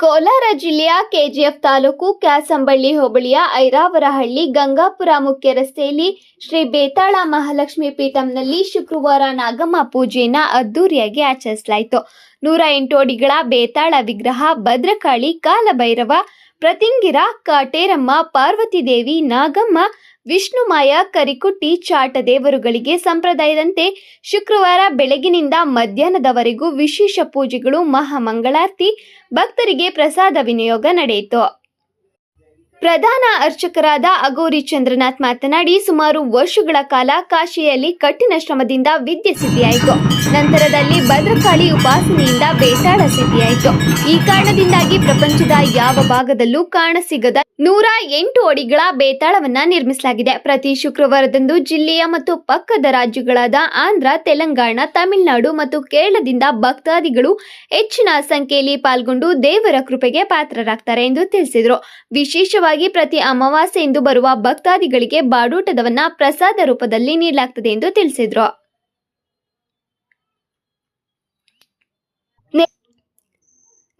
ಕೋಲಾರ ಜಿಲ್ಲೆಯ ಕೆಜಿಎಫ್ ತಾಲೂಕು ಕ್ಯಾಸಂಬಳ್ಳಿ ಹೋಬಳಿಯ ಐರಾವರಹಳ್ಳಿ ಗಂಗಾಪುರ ಮುಖ್ಯ ರಸ್ತೆಯಲ್ಲಿ ಶ್ರೀ ಬೇತಾಳ ಮಹಾಲಕ್ಷ್ಮಿ ಪೀಠಂನಲ್ಲಿ ಶುಕ್ರವಾರ ನಾಗಮ್ಮ ಪೂಜೆಯನ್ನ ಅದ್ದೂರಿಯಾಗಿ ಆಚರಿಸಲಾಯಿತು. ನೂರ ಎಂಟು ಅಡಿಗಳ ಬೇತಾಳ ವಿಗ್ರಹ, ಭದ್ರಕಾಳಿ, ಕಾಲಭೈರವ ಪ್ರತಿಂಗಿರ ಕಾಟೇರಮ್ಮ, ಪಾರ್ವತಿ ದೇವಿ, ನಾಗಮ್ಮ ವಿಷ್ಣುಮಾಯ ಕರಿಕುಟ್ಟಿ, ಚಾಟ ದೇವರುಗಳಿಗೆ ಸಂಪ್ರದಾಯದಂತೆ ಶುಕ್ರವಾರ ಬೆಳಗಿನಿಂದ ಮಧ್ಯಾಹ್ನದವರೆಗೂ ವಿಶೇಷ ಪೂಜೆಗಳು ಮಹಾಮಂಗಳಾರತಿ ಭಕ್ತರಿಗೆ ಪ್ರಸಾದ ವಿನಿಯೋಗ ನಡೆಯಿತು. ಪ್ರಧಾನ ಅರ್ಚಕರಾದ ಅಗೋರಿ ಚಂದ್ರನಾಥ್ ಮಾತನಾಡಿ, ಸುಮಾರು ವರ್ಷಗಳ ಕಾಲ ಕಾಶಿಯಲ್ಲಿ ಕಠಿಣ ಶ್ರಮದಿಂದ ವಿದ್ಯೆ ಸಿದ್ಧಿಯಾಯಿತು. ನಂತರದಲ್ಲಿ ಭದ್ರಕಾಳಿ ಉಪಾಸನೆಯಿಂದ ಬೇತಾಳ ಸಿದ್ಧಿಯಾಯಿತು. ಈ ಕಾರಣದಿಂದಾಗಿ ಪ್ರಪಂಚದ ಯಾವ ಭಾಗದಲ್ಲೂ ಕಾಣಸಿಗದ ನೂರ ಎಂಟು ಅಡಿಗಳ ಬೇತಾಳವನ್ನ ನಿರ್ಮಿಸಲಾಗಿದೆ. ಪ್ರತಿ ಶುಕ್ರವಾರದಂದು ಜಿಲ್ಲೆಯ ಮತ್ತು ಪಕ್ಕದ ರಾಜ್ಯಗಳಾದ ಆಂಧ್ರ, ತೆಲಂಗಾಣ, ತಮಿಳುನಾಡು ಮತ್ತು ಕೇರಳದಿಂದ ಭಕ್ತಾದಿಗಳು ಹೆಚ್ಚಿನ ಸಂಖ್ಯೆಯಲ್ಲಿ ಪಾಲ್ಗೊಂಡು ದೇವರ ಕೃಪೆಗೆ ಪಾತ್ರರಾಗ್ತಾರೆ ಎಂದು ತಿಳಿಸಿದರು. ವಿಶೇಷವಾಗಿ ಪ್ರತಿ ಅಮಾವಾಸ್ಯೆಯಂದು ಬರುವ ಭಕ್ತಾದಿಗಳಿಗೆ ಬಾಡೂಟದವನ್ನ ಪ್ರಸಾದ ರೂಪದಲ್ಲಿ ನೀಡಲಾಗ್ತದೆ ಎಂದು ತಿಳಿಸಿದರು.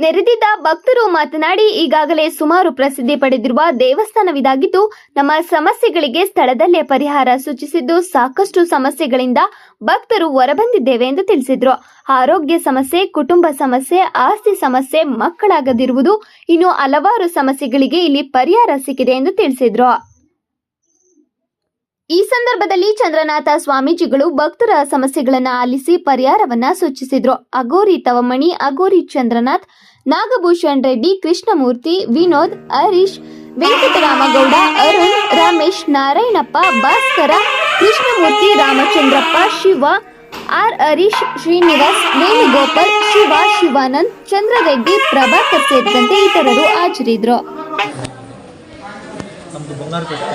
ನೆರೆದಿದ್ದ ಭಕ್ತರು ಮಾತನಾಡಿ ಈಗಾಗಲೇ ಸುಮಾರು ಪ್ರಸಿದ್ಧಿ ಪಡೆದಿರುವ ದೇವಸ್ಥಾನವಿದಾಗಿದ್ದು, ನಮ್ಮ ಸಮಸ್ಯೆಗಳಿಗೆ ಸ್ಥಳದಲ್ಲೇ ಪರಿಹಾರ ಸೂಚಿಸಿದ್ದು ಸಾಕಷ್ಟು ಸಮಸ್ಯೆಗಳಿಂದ ಭಕ್ತರು ಹೊರಬಂದಿದ್ದೇವೆ ಎಂದು ತಿಳಿಸಿದ್ರು. ಆರೋಗ್ಯ ಸಮಸ್ಯೆ, ಕುಟುಂಬ ಸಮಸ್ಯೆ, ಆಸ್ತಿ ಸಮಸ್ಯೆ ಮಕ್ಕಳಾಗದಿರುವುದು ಇನ್ನು ಹಲವಾರು ಸಮಸ್ಯೆಗಳಿಗೆ ಇಲ್ಲಿ ಪರಿಹಾರ ಸಿಕ್ಕಿದೆ ಎಂದು ತಿಳಿಸಿದ್ರು. ಈ ಸಂದರ್ಭದಲ್ಲಿ ಚಂದ್ರನಾಥ ಸ್ವಾಮೀಜಿಗಳು ಭಕ್ತರ ಸಮಸ್ಯೆಗಳನ್ನು ಆಲಿಸಿ ಪರಿಹಾರವನ್ನ ಸೂಚಿಸಿದ್ರು. ಅಗೋರಿ ತವಮಣಿ, ಅಗೋರಿ ಚಂದ್ರನಾಥ್, ನಾಗಭೂಷಣ್ ರೆಡ್ಡಿ, ಕೃಷ್ಣಮೂರ್ತಿ, ವಿನೋದ್, ಹರೀಶ್, ವೆಂಕಟರಾಮಗೌಡ, ಅರುಣ್, ರಮೇಶ್, ನಾರಾಯಣಪ್ಪ, ಭಾಸ್ಕರ, ಕೃಷ್ಣಮೂರ್ತಿ, ರಾಮಚಂದ್ರಪ್ಪ, ಶಿವ, ಆರ್ ಹರೀಶ್, ಶ್ರೀನಿವಾಸ್, ವೇಣುಗೋಪಾಲ್, ಶಿವ, ಶಿವಾನಂದ್, ಚಂದ್ರರೆಡ್ಡಿ, ಪ್ರಭಾಕರ್ ಸೇರಿದಂತೆ ಇತರರು ಹಾಜರಿದ್ರು. ನಮ್ಮದು ಬಂಗಾರಪೇಟೆ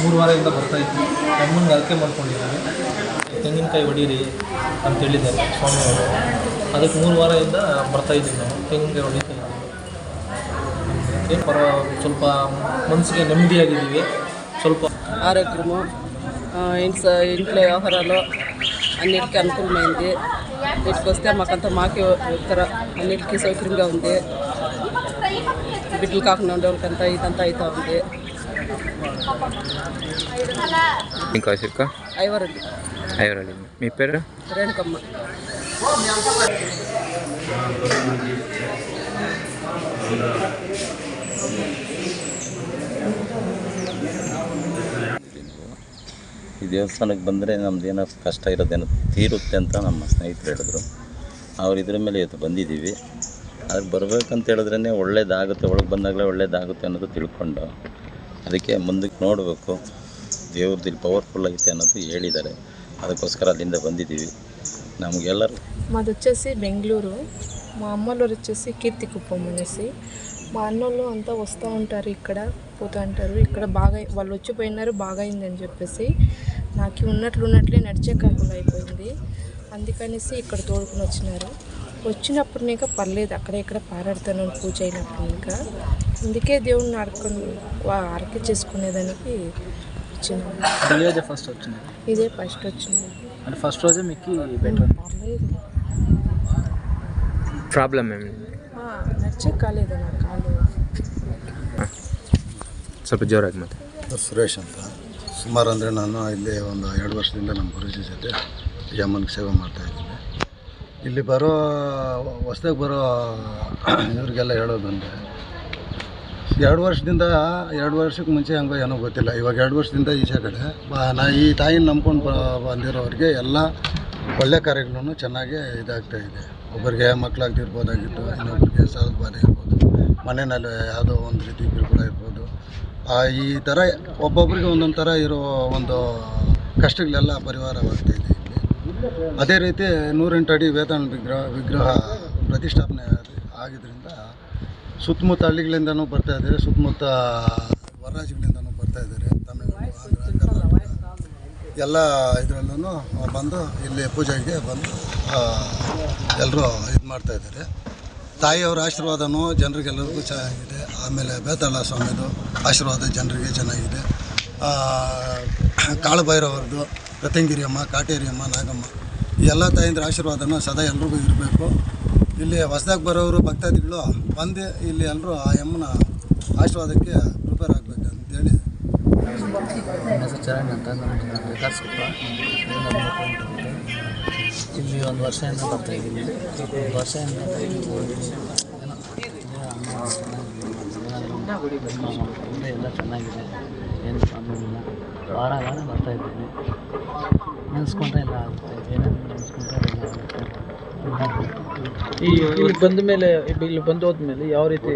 ಮೂರು ವಾರದಿಂದ ಬರ್ತಾ ಇತ್ತು ನಮ್ಮನ್ನು ಅಳಕೆ ಮಾಡ್ಕೊಂಡಿದ್ದೀವಿ ತೆಂಗಿನಕಾಯಿ ಹೊಡೀರಿ ಅಂತ ಹೇಳಿದ್ದಾರೆ ಸ್ವಾಮಿಯವರು. ಅದಕ್ಕೆ ಮೂರು ವಾರದಿಂದ ಬರ್ತಾಯಿದ್ದೀವಿ ನಾವು. ತೆಂಗಿನಕಾಯಿ ಹೊಡಿತಾ ಇದ್ದೀವಿ. ಪರ, ಸ್ವಲ್ಪ ಮನಸ್ಸಿಗೆ ನೆಮ್ಮದಿಯಾಗಿದ್ದೀವಿ. ಸ್ವಲ್ಪ ఆరోగ్యము ಇನ್ಸ ఇంట్లో వ్యవహారాలు అన్నిటికీ ಅನುಕೂಲ ಇದೆ. వస్తే ಮಾಕೆ ಹೋಗಿ ఉత్తర అన్నిటికీ ಸೌಕರ್ಯ ఉంది బిడ్డలు కాకుండా ఉండేవాళ్ళకంతా ఇదంతా అవుతా ఉంది ఇంకా అశోక ఐవరండి ఐవరాలి మీ పేరు రేణుకమ్మ ಈ ದೇವಸ್ಥಾನಕ್ಕೆ ಬಂದರೆ ನಮ್ದು ಏನೋ ಕಷ್ಟ ಇರೋದೇನೋ ತೀರುತ್ತೆ ಅಂತ ನಮ್ಮ ಸ್ನೇಹಿತರು ಹೇಳಿದ್ರು ಅವ್ರು ಇದ್ರ ಮೇಲೆ ಇವತ್ತು ಬಂದಿದ್ದೀವಿ ಅದಕ್ಕೆ ಬರ್ಬೇಕಂತ ಹೇಳಿದ್ರೇ ಒಳ್ಳೇದಾಗುತ್ತೆ ಒಳಗೆ ಬಂದಾಗಲೇ ಒಳ್ಳೇದಾಗುತ್ತೆ ಅನ್ನೋದು ತಿಳ್ಕೊಂಡು ಅದಕ್ಕೆ ಮುಂದಕ್ಕೆ ನೋಡಬೇಕು ದೇವ್ರದ್ದು ಇಲ್ಲಿ ಪವರ್ಫುಲ್ ಐತೆ ಅನ್ನೋದು ಹೇಳಿದ್ದಾರೆ ಅದಕ್ಕೋಸ್ಕರ ಅಲ್ಲಿಂದ ಬಂದಿದ್ದೀವಿ ನಮಗೆಲ್ಲರೂ మాది వచ్చేసి బెంగళూరు మా అమ్మోళ్ళు వచ్చేసి కీర్తికుప్పం అనేసి మా అన్నోళ్ళు అంతా వస్తూ ఉంటారు ఇక్కడ పోతూ ఉంటారు ఇక్కడ బాగా వాళ్ళు వచ్చిపోయినారు బాగా అయిందని చెప్పేసి నాకు ఉన్నట్లు ఉన్నట్లే నడిచే కాకుండా అయిపోయింది అందుకనేసి ఇక్కడ తోడుకుని వచ్చినారు వచ్చినప్పుడు ఇంకా పర్లేదు అక్కడ ఇక్కడ పారాడుతాను పూజ అయినప్పుడు ఇంకా అందుకే దేవుణ్ణి అడకొని అరక చేసుకునేదానికి వచ్చినాము ఇదే ఫస్ట్ వచ్చింది ఇదే ఫస్ట్ వచ్చింది అంటే ఫస్ట్ రోజే మీకు బెటర్ పర్లేదు ಪ್ರಾಬ್ಲಮ್ ಏನಿದೆ ఆ, నడిచే కాలేదు నా కాలు ಸ್ವಲ್ಪ ಜೋರಾಗಿ ಮತ್ತೆ ಸುರೇಶ್ ಅಂತ ಸುಮಾರು ಅಂದರೆ ನಾನು ಇಲ್ಲಿ ಒಂದು ಎರಡು ವರ್ಷದಿಂದ ನಮ್ಮ ಗುರುಜಿ ಜೊತೆ ಈ ಅಮ್ಮನಿಗೆ ಸೇವೆ ಮಾಡ್ತಾಯಿದ್ದೀನಿ ಇಲ್ಲಿ ಬರೋ, ಹೊಸ್ದಾಗಿ ಬರೋ ಇವ್ರಿಗೆಲ್ಲ ಹೇಳೋದಂದರೆ ಎರಡು ವರ್ಷದಿಂದ, ಎರಡು ವರ್ಷಕ್ಕೆ ಮುಂಚೆ ಹಂಗೆ ಏನೋ ಗೊತ್ತಿಲ್ಲ. ಇವಾಗ ಎರಡು ವರ್ಷದಿಂದ ಈಚೆ ಕಡೆ. ನಾ ಈ ತಾಯಿನ ನಂಬ್ಕೊಂಡು ಬ, ಬಂದಿರೋರಿಗೆ ಎಲ್ಲ ಒಳ್ಳೆ ಕಾರ್ಯಗಳನ್ನು ಚೆನ್ನಾಗಿ ಇದಾಗ್ತಾ ಇದೆ. ಒಬ್ಬರಿಗೆ ಮಕ್ಕಳಾಗ್ತಿರ್ಬೋದಾಗಿತ್ತು ಇನ್ನೊಬ್ಬರಿಗೆ ಸಾಲದ ಬಾಧೆ ಇರ್ಬೋದು, ಮನೆಯಲ್ಲಿ ಯಾವುದೋ ಒಂದು ರೀತಿ ಕಿರುಕುಳ ಇರ್ಬೋದು. ಈ ಥರ ಒಬ್ಬೊಬ್ಬರಿಗೆ ಒಂದೊಂದು ಥರ ಇರೋ ಒಂದು ಕಷ್ಟಗಳೆಲ್ಲ ಪರಿಹಾರವಾಗ್ತಾ ಇದೆ. ಇಲ್ಲಿ ಅದೇ ರೀತಿ ನೂರೆಂಟು ಅಡಿ ವೇತನ ವಿಗ್ರಹ ವಿಗ್ರಹ ಪ್ರತಿಷ್ಠಾಪನೆ ಆಗಿದ್ದರಿಂದ ಸುತ್ತಮುತ್ತ ಹಳ್ಳಿಗಳಿಂದನೂ ಬರ್ತಾ ಇದ್ದಾರೆ ಸುತ್ತಮುತ್ತ ಹೊರರಾಜ್ಯಗಳಿಂದನೂ ಬರ್ತಾ ಇದ್ದಾರೆ ತಮಿಳುನಾಡು ಎಲ್ಲ ಇದರಲ್ಲೂ ಬಂದು ಇಲ್ಲಿ ಪೂಜೆಗೆ ಬಂದು ಎಲ್ಲರೂ ಇದು ಮಾಡ್ತಾ ಇದ್ದಾರೆ. ತಾಯಿಯವರ ಆಶೀರ್ವಾದನೂ ಜನರಿಗೆಲ್ಲರಿಗೂ ಚೆನ್ನಾಗಿದೆ. ಆಮೇಲೆ ಬೇತಾಳ ಸ್ವಾಮಿದು ಆಶೀರ್ವಾದ ಜನರಿಗೆ ಚೆನ್ನಾಗಿದೆ. ಆ, ಕಾಳುಭೈರವರದು ರತಂಗಿರಿಯಮ್ಮ, ಕಾಟೇರಿಯಮ್ಮ, ನಾಗಮ್ಮ. ಈ ಎಲ್ಲ ತಾಯಂದ್ರ ಆಶೀರ್ವಾದನ ಸದಾ ಎಲ್ರಿಗೂ ಇರಬೇಕು. ಇಲ್ಲಿ ಹೊಸದಾಗಿ ಬರೋರು, ಭಕ್ತಾದಿಗಳು ಬಂದು ಇಲ್ಲಿ ಎಲ್ಲರೂ ಆ ಯಮ್ಮನ ಆಶೀರ್ವಾದಕ್ಕೆ ಪ್ರಿಪೇರ್ ಆಗಬೇಕು ಅಂತೇಳಿ ನನ್ನ ಹೆಸರು ಚರಣ್ ಅಂತ ವಿಕಾಸ್ ಕುಪ್ಪ ಇಲ್ಲಿ ಒಂದು ವರ್ಷದಿಂದ ಬರ್ತಾ ಇದ್ದೀನಿ ಒಂದು ವರ್ಷದಿಂದ ಏನೋ ಎಲ್ಲ ಚೆನ್ನಾಗಿದೆ. ಏನು ಪ್ರಾಬ್ಲಮ್ ಇಲ್ಲ. ವಾರ ವಾರ ಬರ್ತಾಯಿದ್ದೀನಿ ನೆನೆಸ್ಕೊಂಡ್ರೆ ಎಲ್ಲ ಆಗುತ್ತೆ. ಏನೇನು ನೆನೆಸ್ಕೊಂಡ್ರೆ ಎಲ್ಲ ಆಗುತ್ತೆ. ಈ ಇಲ್ಲಿ ಬಂದ ಮೇಲೆ ಇಲ್ಲಿ ಬಂದು ಹೋದ್ಮೇಲೆ ಯಾವ ರೀತಿ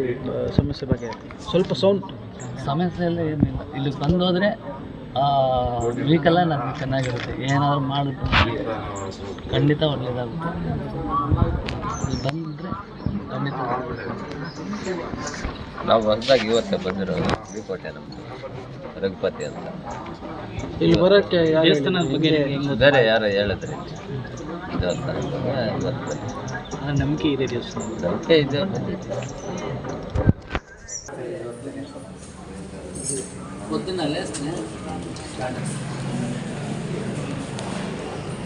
ಸಮಸ್ಯೆ ಬಗ್ಗೆ? ಸ್ವಲ್ಪ ಸೌಂಡ್. ಸಮಸ್ಯೆ ಎಲ್ಲ ಏನಿಲ್ಲ. ಇಲ್ಲಿಗೆ ಬಂದೋದ್ರೆ ಹೋದರೆ ವೀಕೆಲ್ಲ ನನಗೆ ಚೆನ್ನಾಗಿರುತ್ತೆ. ಏನಾದರೂ ಮಾಡಿದ್ರೆ ಖಂಡಿತ ಒಳ್ಳೆಯದಾಗುತ್ತೆ ಇಲ್ಲಿ ಬಂದರೆ ಖಂಡಿತ ನಾವು ಹೊಸದಾಗಿ ಇವತ್ತೇ ಬಂದಿರೋದು ವಿಕೋಟೆ ನಮ್ಮದು ರಘುಪತಿ ಅಂತ. ಇಲ್ಲಿ ಬರೋಕ್ಕೆ ಯಾರು ದೇವಸ್ಥಾನದ ಬಗ್ಗೆ ನಿಮ್ಗೆ? ಬೇರೆ ಯಾರು ಹೇಳಿದ್ರಿ ಬರ್ತಾರೆ. ನಂಬಿಕೆ ಇದೆ ದೇವಸ್ಥಾನ ನಂಬಿಕೆ ಇದೆ పొద్దున్నలే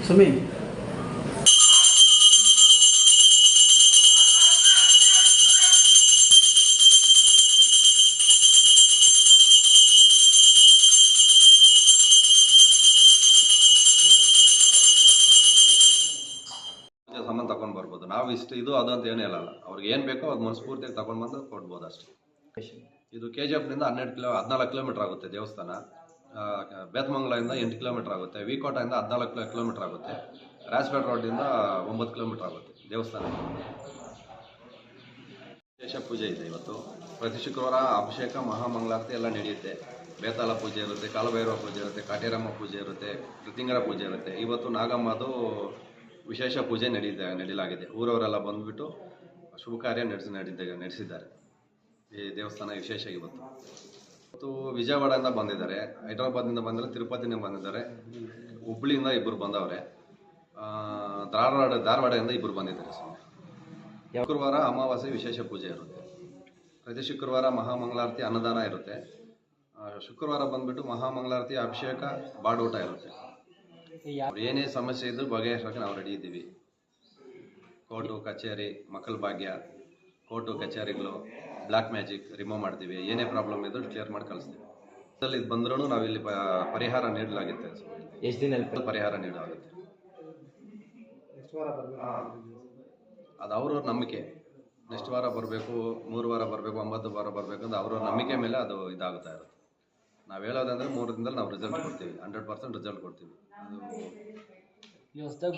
ಸಮಿ ಪೂಜೆ ಸಾಮಾನು ತಗೊಂಡು ಬರ್ಬೋದು ನಾವು ಇಷ್ಟು ಇದು ಅದು ಅಂತ ಏನೂ ಹೇಳಲ್ಲ ಅವ್ರಿಗೆ ಏನು ಬೇಕೋ ಅದು ಮನಸ್ಫೂರ್ತಿಯಾಗಿ ತಗೊಂಡು ಬಂದು ಕೊಡ್ಬೋದು ಅಷ್ಟೇ ಇದು ಕೆ ಜಿ ಎಫ್ನಿಂದ ಹನ್ನೆರಡು ಕಿಲೋ, ಹದಿನಾಲ್ಕು ಕಿಲೋಮೀಟರ್ ಆಗುತ್ತೆ ದೇವಸ್ಥಾನ. ಬೇತಮಂಗಲದಿಂದ ಎಂಟು ಕಿಲೋಮೀಟರ್ ಆಗುತ್ತೆ, ವಿಕೋಟದಿಂದ ಹದಿನಾಲ್ಕು ಕಿಲೋಮೀಟರ್ ಆಗುತ್ತೆ. ರಾಜ್ಪೇಟ್ ರೋಡಿಂದ ಒಂಬತ್ತು ಕಿಲೋಮೀಟರ್ ಆಗುತ್ತೆ ದೇವಸ್ಥಾನ. ವಿಶೇಷ ಪೂಜೆ ಇದೆ ಇವತ್ತು. ಪ್ರತಿ ಶುಕ್ರವಾರ ಅಭಿಷೇಕ, ಮಹಾಮಂಗಳಾರತಿ ಎಲ್ಲ ನಡೆಯುತ್ತೆ. ಬೇತಾಳ ಪೂಜೆ ಇರುತ್ತೆ, ಕಾಲಭೈರವ ಪೂಜೆ ಇರುತ್ತೆ, ಕಾಟೇರಮ್ಮ ಪೂಜೆ ಇರುತ್ತೆ ಕೃತಿಂಗರ ಪೂಜೆ ಇರುತ್ತೆ. ಇವತ್ತು ನಾಗಮ್ಮದು ವಿಶೇಷ ಪೂಜೆ ನಡೀತಾ ನಡೀಲಾಗಿದೆ. ಊರವರೆಲ್ಲ ಬಂದುಬಿಟ್ಟು ಶುಭ ಕಾರ್ಯ ನಡೆಸಿ ನಡೆದ ನಡೆಸಿದ್ದಾರೆ. ಈ ದೇವಸ್ಥಾನ ವಿಶೇಷ ಇವತ್ತು ಮತ್ತು ವಿಜಯವಾಡದಿಂದ ಬಂದಿದ್ದಾರೆ. ಹೈದರಾಬಾದಿಂದ ಬಂದರೆ ತಿರುಪತಿಯಿಂದ ಬಂದಿದ್ದಾರೆ. ಹುಬ್ಬಳ್ಳಿಯಿಂದ ಇಬ್ಬರು ಬಂದವ್ರೆ. ಧಾರವಾಡ, ಧಾರವಾಡದಿಂದ ಇಬ್ಬರು ಬಂದಿದ್ದಾರೆ ಶುಕ್ರವಾರ ಅಮಾವಾಸ್ಯೆ ವಿಶೇಷ ಪೂಜೆ ಇರುತ್ತೆ. ಪ್ರತಿ ಶುಕ್ರವಾರ ಮಹಾಮಂಗಳಾರತಿ ಅನ್ನದಾನ ಇರುತ್ತೆ. ಶುಕ್ರವಾರ ಬಂದ್ಬಿಟ್ಟು ಮಹಾಮಂಗಳಾರತಿ, ಅಭಿಷೇಕ, ಬಾಡೋಟ ಇರುತ್ತೆ. ಏನೇ ಸಮಸ್ಯೆ ಇದ್ರೂ ಬಗೆಹರಿಸೋಕೆ ನಾವು ರೆಡಿ ಇದ್ದೀವಿ. ಕೋರ್ಟು, ಕಚೇರಿ, ಮಕ್ಕಳ ಭಾಗ್ಯ ಕೋರ್ಟು ಕಚೇರಿಗಳು ಬ್ಲ್ಯಾಕ್ ಮ್ಯಾಜಿಕ್ ರಿಮೂವ್ ಮಾಡ್ತೀವಿ. ಏನೇ ಪ್ರಾಬ್ಲಮ್ ಇದ್ರೂ ಕ್ಲಿಯರ್ ಮಾಡಿ ಕಳಿಸ್ತೀವಿ. ಇಲ್ಲಿ ಬಂದ್ರೂ ನಾವು ಇಲ್ಲಿ ಪ- ಪರಿಹಾರ ನೀಡಲಾಗುತ್ತೆ. ಎಷ್ಟು ದಿನ ಪರಿಹಾರ ನೀಡಲಾಗುತ್ತೆ. ಅದು ಅವ್ರವ್ರ ನಂಬಿಕೆ. ನೆಕ್ಸ್ಟ್ ವಾರ ಬರಬೇಕು ಮೂರು ವಾರ ಬರಬೇಕು ಒಂಬತ್ತು ವಾರ ಬರಬೇಕು ಅಂತ ಅವ್ರವ್ರ ನಂಬಿಕೆ ಮೇಲೆ ಅದು ಇದಾಗುತ್ತಾ ಇರುತ್ತೆ. ನಾವು ಹೇಳೋದಂದ್ರೆ ಮೂರು ದಿನದಲ್ಲಿ ನಾವು ರಿಸಲ್ಟ್ ಕೊಡ್ತೀವಿ. ಹಂಡ್ರೆಡ್ ಪರ್ಸೆಂಟ್ ರಿಸಲ್ಟ್ ಕೊಡ್ತೀವಿ. ಅದು